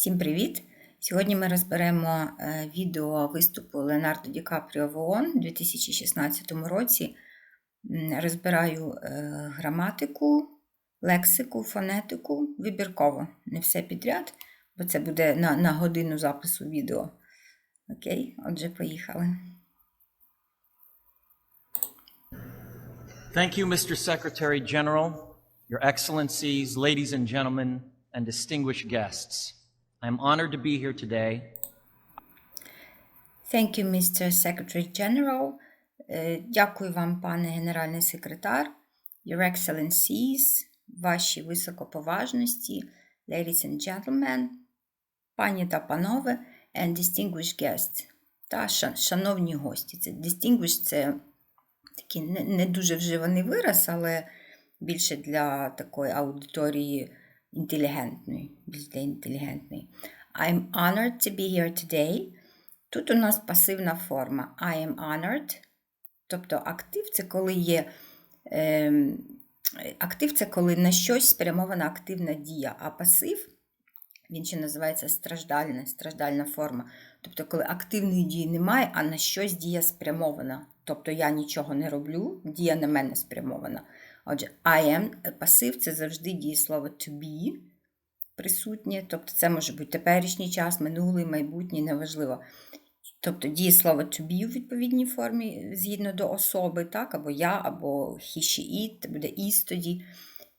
Всім привіт! Сьогодні ми розберемо е, відео виступу Леонардо Ді Капріо в ООН у 2016 році. Розбираю е, граматику, лексику, фонетику вибірково, не все підряд, бо це буде на, на годину запису відео. Окей, отже, поїхали. Thank you, Mr. Secretary General, Your Excellencies, ladies and gentlemen, and distinguished guests. I am honored to be here today Thank you, Mr. Secretary General. Е, Дякую вам, пане генеральний секретар. Your Excellencies, ваші високоповажності, ladies and gentlemen, пані та панове, and distinguished guests, та шановні гості. Це distinguished – це такий не дуже вживаний вираз, але більше для такої аудиторії інтелігентної, більш для. I'm honored to be here today. Тут у нас пасивна форма I am honored. Тобто актив це коли є. Е, актив це коли на щось спрямована активна дія, а пасив він ще називається страждальна, страждальна форма. Тобто, коли активної дії немає, а на щось дія спрямована. Тобто я нічого не роблю, дія на мене спрямована. Отже, I am пасив це завжди дієслово to be присутнє. Тобто це може бути теперішній час, минулий, майбутній, неважливо. Тобто дієслово to be у відповідній формі згідно до особи, так, або я, або he, she, it, буде is тоді.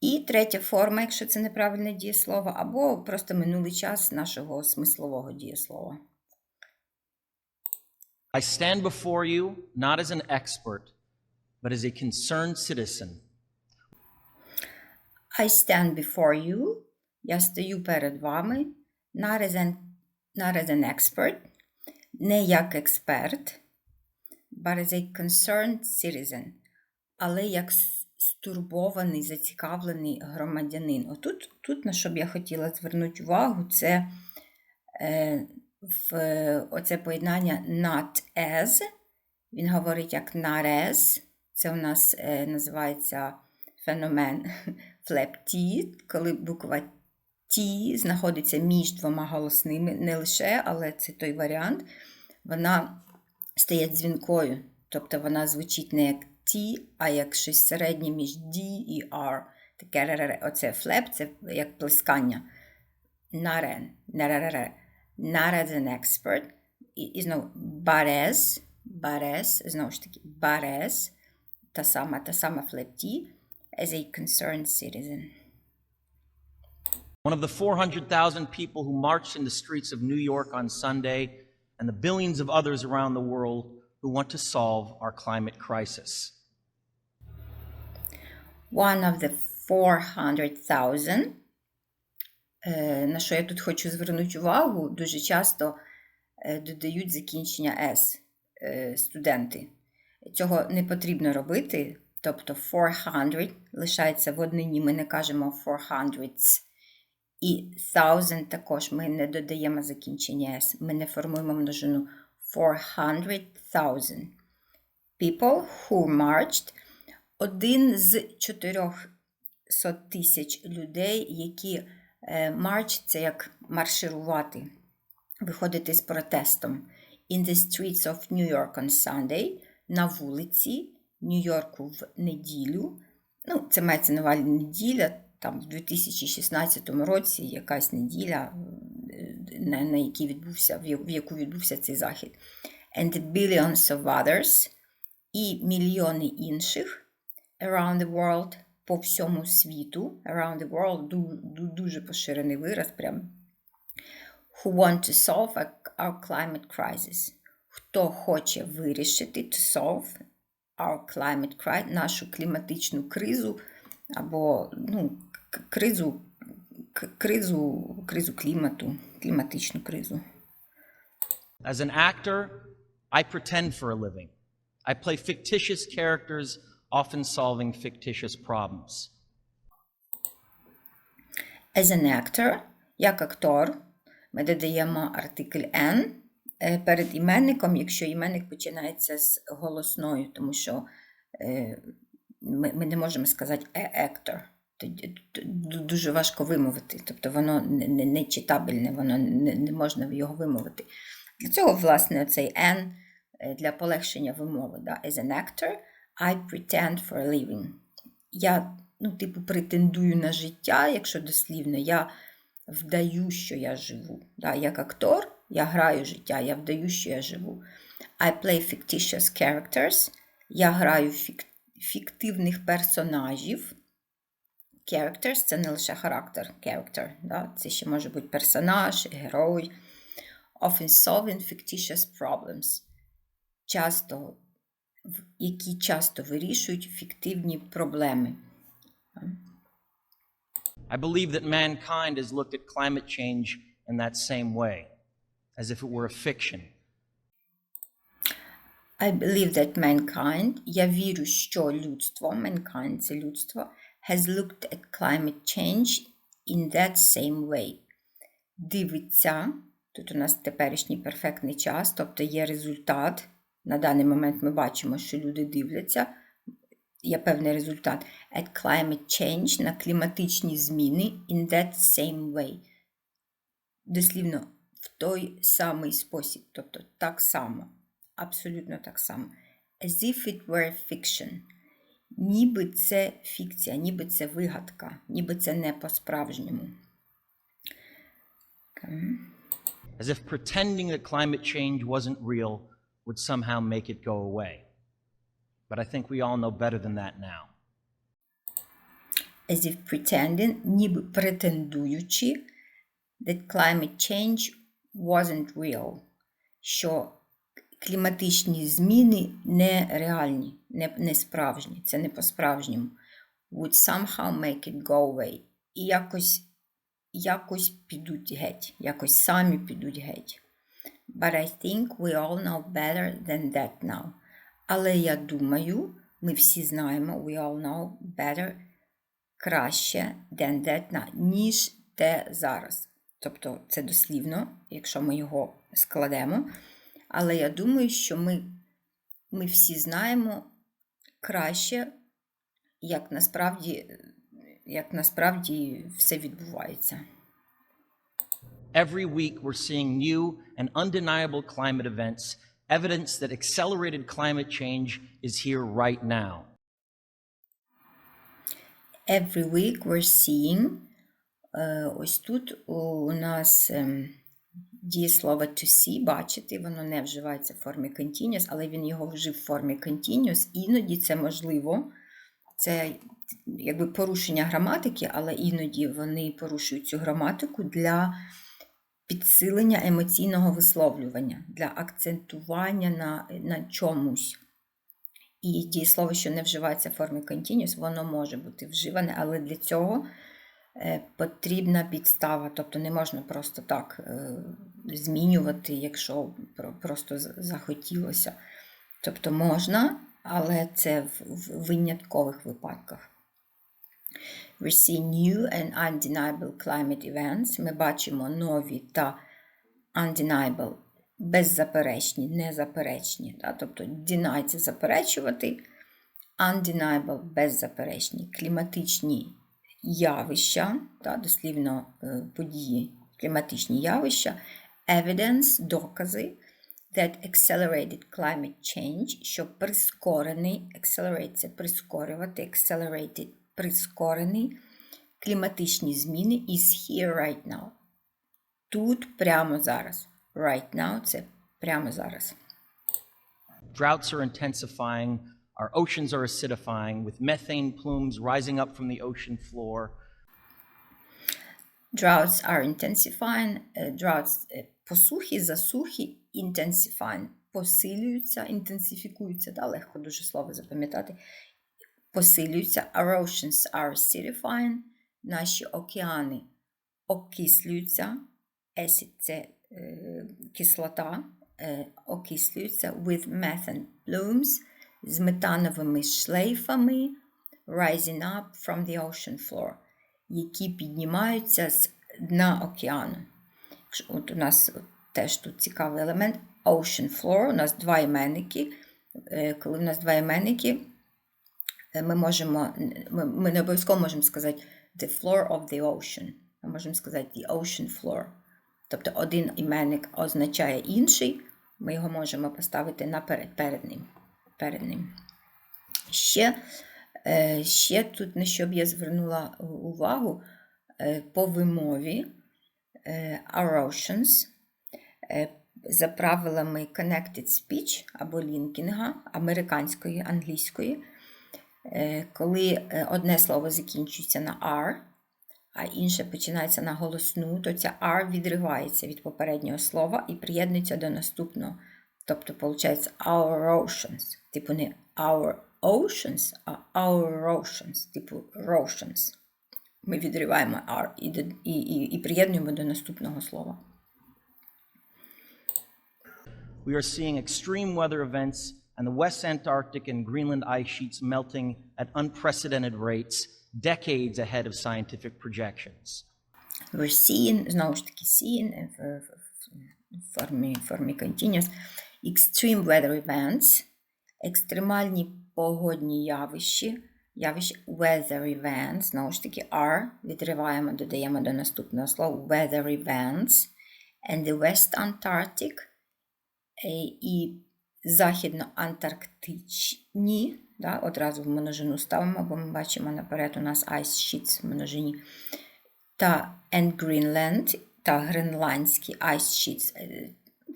І третя форма, якщо це неправильне дієслово, або просто минулий час нашого смислового дієслова. I stand before you not as an expert, but as a concerned citizen I stand before you. Я стою перед вами, not as an, not as an expert, не як експерт, but as a concerned citizen, але як стурбований, зацікавлений громадянин. Отут, тут, на що б я хотіла звернути увагу, це е, в оце поєднання not as. Він говорить як not as. Це у нас е, називається феномен flap T, коли буква T знаходиться між двома голосними, не лише, але це той варіант. Вона стає дзвінкою, тобто вона звучить не як T, а як щось середнє між D і R. Таке. Оце флеп, це як плескання. Нарен. Not as an expert. І, і знову барес, барес, знову ж таки, барес, та сама, та сама флеп T, as a concerned citizen. one of the 400,000 people who marched in the streets of New York on Sunday, and the billions of others around the world who want to solve our climate crisis. One of the 400,000. Е, На що я тут хочу звернути увагу, дуже часто е, додають закінчення S е, студенти. Цього не потрібно робити. Тобто 400 лишається в однині, ми не кажемо 400s. І 1000 також ми не додаємо закінчення S. Ми не формуємо множину 400,000. People who marched один з 400 тисяч людей, які е, march – це як марширувати, виходити з протестом. In the streets of New York on Sunday, на вулиці Нью-Йорку в неділю. Ну, це мається на увазі неділя, там в 2016 році якась неділя, на, на якій відбувся, в яку відбувся цей захід. And billions of others і мільйони інших around the world по всьому світу. Around the world ду- ду- дуже поширений вираз, прям who want to solve our climate crisis. Хто хоче вирішити to solve our climate crisis, нашу кліматичну кризу або ну, кризу, кризу, кризу клімату, кліматичну кризу. As an actor, I pretend for a living. I play fictitious characters, often solving fictitious problems. As an actor, як актор, ми додаємо артикль N е, перед іменником, якщо іменник починається з голосною, тому що е, ми, не можемо сказати ду- дуже важко вимовити. Тобто воно не читабельне, воно не, не можна його вимовити. Для цього, власне, цей N е, для полегшення вимови. Да? As an actor, I pretend for a living. Я, ну, типу, претендую на життя, якщо дослівно, я вдаю, що я живу. Да? Як актор, я граю життя, я вдаю, що я живу. I play fictitious characters. Я граю фік- фіктивних персонажів. Characters – це не лише характер, character, да? це ще може бути персонаж, герой. Often solving fictitious problems. Часто, які часто вирішують фіктивні проблеми. I believe that mankind has looked at climate change in that same way, as if it were a fiction. I believe that mankind, я вірю, що людство, mankind – це людство, has looked at climate change in that same way. Дивиться, тут у нас теперішній перфектний час, тобто є результат. На даний момент ми бачимо, що люди дивляться, є певний результат. At climate change на кліматичні зміни in that same way. Дослівно, в той самий спосіб, тобто так само, абсолютно так само. As if it were fiction. Ніби це фікція, ніби це вигадка, ніби це не по-справжньому. As if pretending that climate change wasn't real would somehow make it go away. But I think we all know better than that now. As if pretending, ніби претендуючи, that climate change wasn't real, що кліматичні зміни не реальні, не, не справжні, це не по-справжньому. Would somehow make it go away. І якось, якось підуть геть, якось самі підуть геть. But I think we all know better than that now. Але я думаю, ми всі знаємо, we all know better, краще than that now, ніж те зараз. Тобто це дослівно, якщо ми його складемо. Але я думаю, що ми, ми всі знаємо краще, як насправді, як насправді все відбувається. Every week, we're seeing new and undeniable climate events, evidence that accelerated climate change is here right now. Every week we're seeing. Е, Ось тут у нас ем, дієслово to see, бачити, воно не вживається в формі continuous, але він його вжив в формі continuous. Іноді це можливо. Це якби порушення граматики, але іноді вони порушують цю граматику для підсилення емоційного висловлювання, для акцентування на, на чомусь. І дієслово, що не вживається в формі continuous, воно може бути вживане, але для цього потрібна підстава. Тобто не можна просто так е, змінювати, якщо просто захотілося. Тобто можна, але це в виняткових випадках. We see new and undeniable climate events. Ми бачимо нові та undeniable беззаперечні, незаперечні. Да? Тобто deny – це заперечувати, undeniable беззаперечні кліматичні явища, да? дослівно е, події, кліматичні явища, evidence – докази, that accelerated climate change, що прискорений, accelerate – це прискорювати, accelerated – прискорений, кліматичні зміни is here right now. Тут прямо зараз. Right now – це прямо зараз. Droughts are intensifying, our oceans are acidifying, with methane plumes rising up from the ocean floor. Droughts are intensifying. Е, Droughts е, посухи, засухи, intensifying. Посилюються, інтенсифікуються. Да? Легко дуже слово запам'ятати. Посилюються. Our oceans are acidifying. Наші океани окислюються. Acid – це е, кислота. Е, окислюються with methane plumes з метановими шлейфами rising up from the ocean floor, які піднімаються з дна океану. От у нас теж тут цікавий елемент ocean floor, у нас два іменники. Е, Коли у нас два іменники, е, ми можемо, ми, не обов'язково можемо сказати the floor of the ocean. Ми можемо сказати the ocean floor. Тобто один іменник означає інший, ми його можемо поставити наперед перед ним. Перед ним. Ще, е, ще тут, на що б я звернула увагу е, по вимові е, erosions, за правилами Connected Speech або лінкінга американської, англійської, коли одне слово закінчується на R, а інше починається на голосну, то ця R відривається від попереднього слова і приєднується до наступного. Тобто, виходить, our oceans. Типу не our oceans, а our oceans, типу Rotions. Ми відриваємо R і, до- і, і, і приєднуємо до наступного слова. We are seeing extreme weather events and the West Antarctic and Greenland ice sheets melting at unprecedented rates, decades ahead of scientific projections. We're seeing, знову ж таки, seeing е, в, в, в формі, формі continuous, Extreme weather events, екстремальні погодні явища, явища weather events, знову ж таки, are, відриваємо, додаємо до наступного слова weather events, and the West Antarctic, е, і західноантарктичні, да, одразу в множину ставимо, бо ми бачимо наперед у нас ice sheets в множині, та and Greenland та гренландські ice sheets.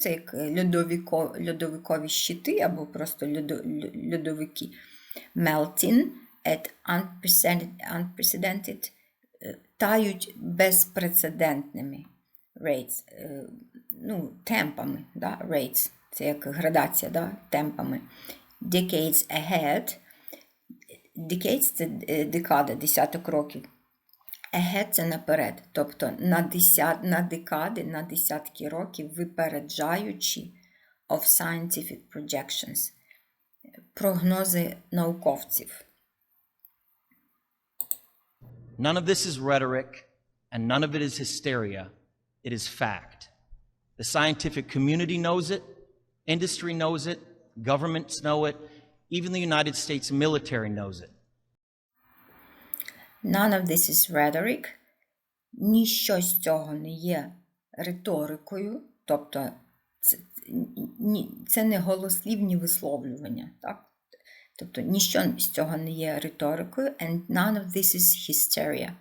Е, Це як льодовіко, льодовикові щити або просто льодо, льодовики. Melting at unprecedented, е, тають безпрецедентними rates, е, ну, темпами, да, rates. Це як градація, да, темпами. Decades ahead. Decades – це е, декада, десяток років. Ahead – це наперед, тобто на, десят, на декади, на десятки років випереджаючи of scientific projections, прогнози науковців. None of this is rhetoric, and none of it is hysteria. It is fact. The scientific community knows it, industry knows it, governments know it, even the United States military knows it. None of this is rhetoric. Ніщо з цього не є риторикою, тобто це, ні- це не голослівні висловлювання. Так? Тобто ніщо з цього не є риторикою, and none of this is hysteria.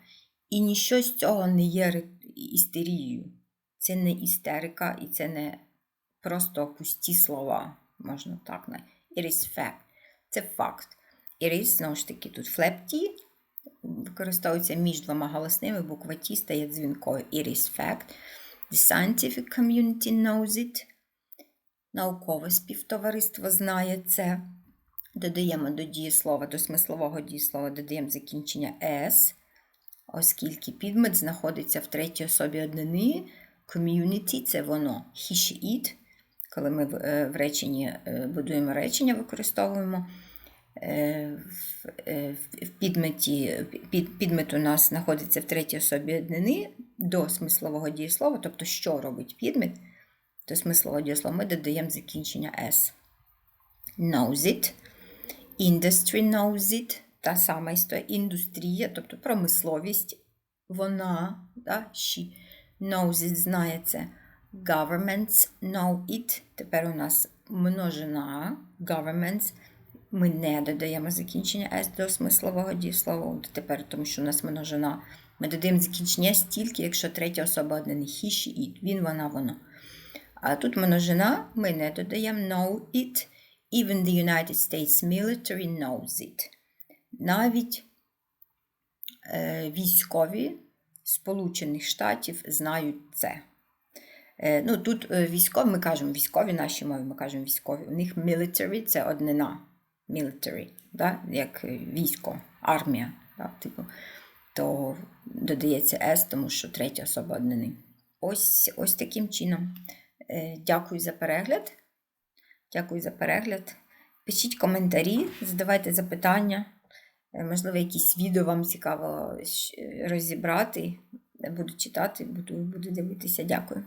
І ніщо з цього не є істерією. Це не істерика і це не просто пусті слова, можна так. на- It is fact. Це факт. It is, знову ж таки, тут T використовується між двома голосними, буква T стає дзвінкою. It is fact. The scientific community knows it. Наукове співтовариство знає це. Додаємо до дієслова, до смислового дієслова додаємо закінчення S, оскільки підмет знаходиться в третій особі однини. Community – це воно. He, she, it. Коли ми в, е, реченні е, будуємо речення, використовуємо. Е, е, в підметі, під, підмет у нас знаходиться в третій особі однини до смислового дієслова, тобто, що робить підмет, до смислового дієслова ми додаємо закінчення S. Knows it. Industry knows it. Та сама історія. Індустрія, тобто промисловість. Вона, да, she knows it, знає це. Governments know it. Тепер у нас множина governments. Ми не додаємо закінчення S до смислового дієслова. Тепер, тому що у нас множина. Ми додаємо закінчення S тільки, якщо третя особа однини. He, she, it. Він, вона, воно. А тут множина, ми не додаємо know it. Even the United States military knows it. Навіть е, військові Сполучених Штатів знають це. Е, ну, тут е, військові, ми кажемо військові наші мови, ми кажемо військові. У них military – це однина. Military, да? як військо, армія. Да? Типу, то додається S, тому що третя особа однини. Ось, ось таким чином. Е, Дякую за перегляд. Дякую за перегляд. Пишіть коментарі, задавайте запитання. Е, Можливо, якісь відео вам цікаво розібрати. Буду читати, буду, буду дивитися. Дякую.